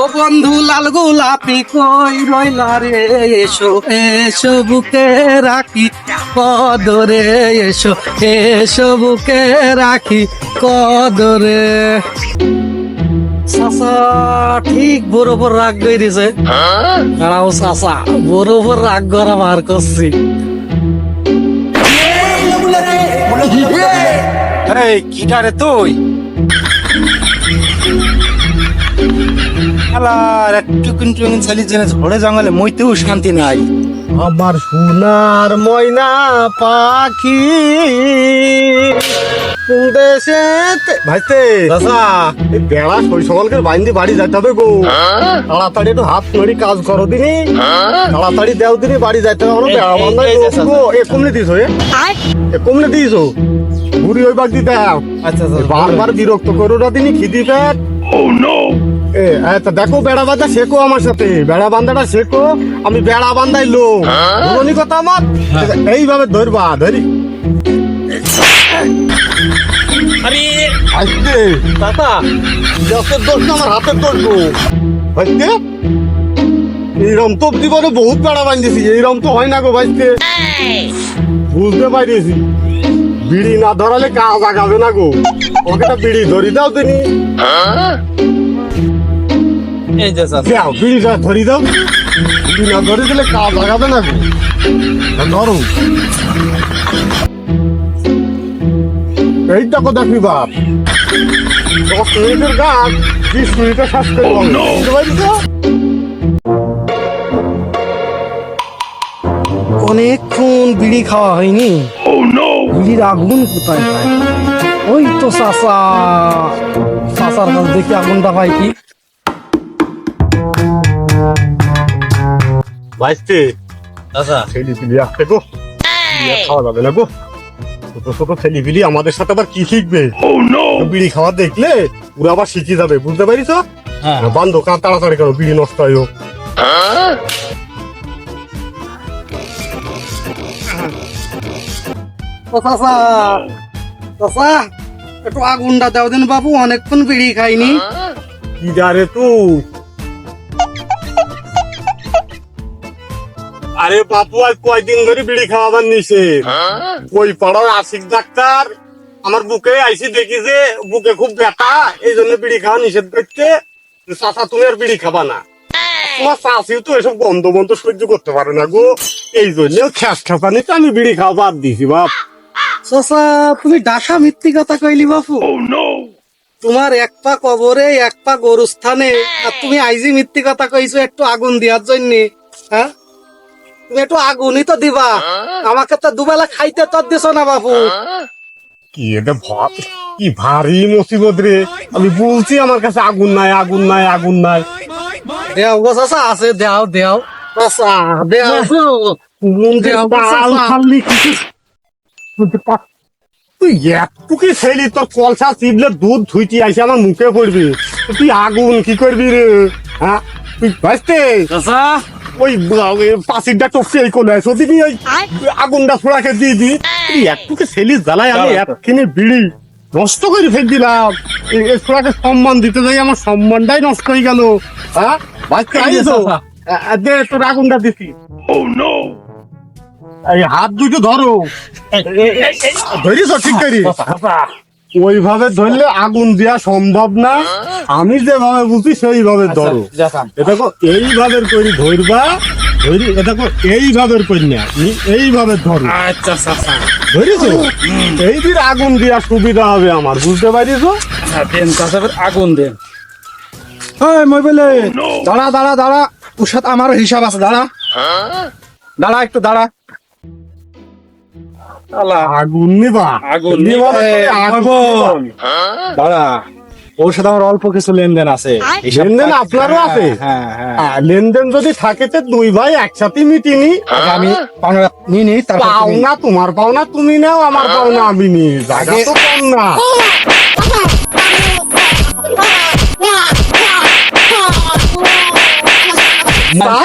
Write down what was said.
ও বন্ধু, লাল গোলাপি কই রইলা রে? এসো এসো বুকে রাখি, কদরে এসো এসো বুকে রাখি, কদরে। চাচা, ঠিক বরোবর রাগ করে দিছে দাঁড়াও চাচা, বরোবর রাগ করা বার করছি। এই কিটা রে তুই? আলার একটু কিন্তু চালি জেনে ঝড়ে জঙ্গলে মইতেও শান্তি নাই। আমার সোনার ময়না পাখি দেশে ভাইতে দাদা এই বেড়া সই সকালকে বাইন্দি বাড়ি যাইতে হবে গো। তাড়াতাড়ি একটু হাত নড়ি কাজ করো দিনি। তাড়াতাড়ি দেও দিনি বাড়ি যাইতে হবে আমার বেড়া লোক গো। এ কমলে দিছ এ? এ কমলে দিছ? বুড়ি ওই বাগ দিতে দাও। আচ্ছা বারবার বিরক্ত করো না দিনি খিদি পেট এ আচ্ছা দেখো বেড়া বান্ধা শেখো আমার সাথে। বেড়া বান্ধাটা শেখো আমি বেড়া বান্ধাই লো বুঝলি কথা আমার? এইভাবে ধরবা ধরি। দাদা দোষ আমার হাতের দোষ গো ভাইতে এইরকম তো জীবনে বহুত বেড়া এইরকম তো হয় না গো ভাইতে বুঝতে বিড়ি না ধরালে কাজ আগাবে না গো। ওকে বিড়ি ধরি দাও তিনি। এই যে চাচা দাও বিড়িটা ধরি দাও। বিড়ি না ধরে দিলে কাজ আগাবে না গো। ধরো এই দেখো দেখবি বাপ মিনিটের গাছ বিশ মিনিটে শেষ করে বুঝতে পারছ অনেকক্ষণ বিড়ি খাওয়া হয়নি। বিড়ির আগুন কোথায় পায়? ওই তো চাচা। চাচার কাছ দেখি আগুনটা পাই কি? বাইশতে চাচা ছেলে পিলি আসতে গো খাওয়া যাবে না গো। ছোট ছোট ছেলে পিলি আমাদের সাথে আবার কি শিখবে? বিড়ি খাওয়া দেখলে ওরা আবার শিখে যাবে বুঝতে পারিস? হ্যাঁ। বান্ধব কার তাড়াতাড়ি করো বিড়ি নষ্ট হয় একটু আগুনটা দাও দিন বাবু অনেকক্ষণ বিড়ি খাইনি। কি জারে তুই? আরে বাপু আর কয়দিন ধরে বিড়ি খাওয়াবার নিছে ওই পাড়ার আশিক ডাক্তার? আমার বুকে আইসি দেখি যে বুকে খুব ব্যথা এই জন্য বিড়ি খাওয়া নিষেধ করছে। চাচা তুমি আর বিড়ি খাবা না। তোমার চাষিও তো এসব গন্ধ বন্ধ সহ্য করতে পারে না গো। এই জন্য খ্যাস খেপানিতে আমি বিড়ি খাওয়া বাদ দিছি বাপ। চাচা তুমি ডাসা মিথ্যি কথা কইলি বাপু। তোমার এক পা কবরে এক পা গরুস্থানে আর তুমি আইজি মিথ্যি কথা কইছো একটু আগুন দেওয়ার জন্য হ্যাঁ? তুমি একটু আগুনই তো দিবা। আমাকে তো দুবেলা খাইতে তো দিছো না বাপু। কি এটা ভাব কি ভারী মুসিবত রে। আমি বলছি আমার কাছে আগুন নাই আগুন নাই আগুন নাই। দেও গো চাচা আছে দেও দেও। চাচা দেও। কোন দেও পাল চাচা। কিছু তুই এতটুকু ছেলি তোর কলসা চিবলে দুধ ধুইতি আইসে আমার মুখে পড়বি। তুই আগুন কি করবি রে? হ্যাঁ? তুই বাঁচতে। চাচা। ওই পাশিরটা টপকে এই আসো দিবি ওই আগুনটা ফোড়াকে দিয়ে দি তুই একটুকে ছেলি জ্বালাই আমি একখানে বিড়ি নষ্ট করে ফেল দিলাম। এই- ফোড়াকে সম্মান দিতে যাই আমার সম্মানটাই নষ্ট হয়ে গেল। হ্যাঁ? বাচ্চা চাচা। দে তোর আগুনটা দিছি এই হাত দুটো ধরো। ধরিস ঠিক করি ওইভাবে ধরলে আগুন দেওয়া সম্ভব না। আমি যেভাবে বুঝি সেইভাবে ধরো। চাচা এটা এইভাবে করি ধরবা ধরি এটা এইভাবে করি না এইভাবে ধরো। আচ্ছা চাচা এই দিন আগুন দেওয়া সুবিধা হবে আমার বুঝতে দেন চাচা আগুন দেন। ওই মই বলে দাঁড়া দাঁড়া দাঁড়া ওর সাথে আমার হিসাব আছে দাঁড়া। দাঁড়া একটু দাঁড়া। আগুন নিবা। আগুন মানে আগুন দাদা ওর সাথে আমার অল্প কিছু লেনদেন আছে। লেনদেন আপনারও হ্যাঁ, আছে? হ্যাঁ, হ্যাঁ। লেনদেন যদি থাকে দুই ভাই একসাথে মিটিয়ে আচ্ছা, আমি পাওনা পাওনা তোমার পাওনা তুমি নাও আমার পাওনা আমি নি জায়গা তো কম না। মানে